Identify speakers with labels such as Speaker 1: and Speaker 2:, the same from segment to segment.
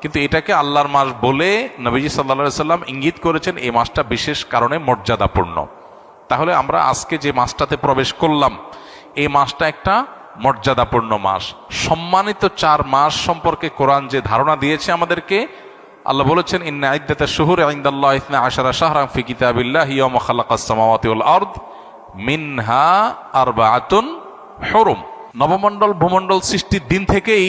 Speaker 1: কিন্তু এটাকে আল্লাহর মাস বলে নবীজি সাল্লা সাল্লাম ইঙ্গিত করেছেন এই মাসটা বিশেষ কারণে মর্যাদাপূর্ণ। তাহলে আমরা আজকে যে মাসটাতে প্রবেশ করলাম, এই মাসটা একটা মর্যাদাপূর্ণ মাস। সম্মানিত চার মাস সম্পর্কে কোরআন যে ধারণা দিয়েছে আমাদেরকে, আল্লাহ বলেছেন, ইন্না আইদাতা শুহুর আইন্দাল্লাহ ইসনা আশারা শাহরাম ফি কিতাবিল্লাহ ইয়াউম খালাকাস সামাওয়াতি ওয়াল আরদ মিনহা আরবাআতুন হুরুম। নবমণ্ডল, ভূমণ্ডল সৃষ্টির দিন থেকেই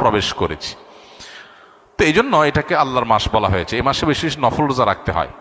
Speaker 1: প্রবেশ করেছি। তো এই জন্য এটাকে আল্লাহর মাস বলা হয়েছে। এই মাসে বেশি নফল রোজা রাখতে হয়।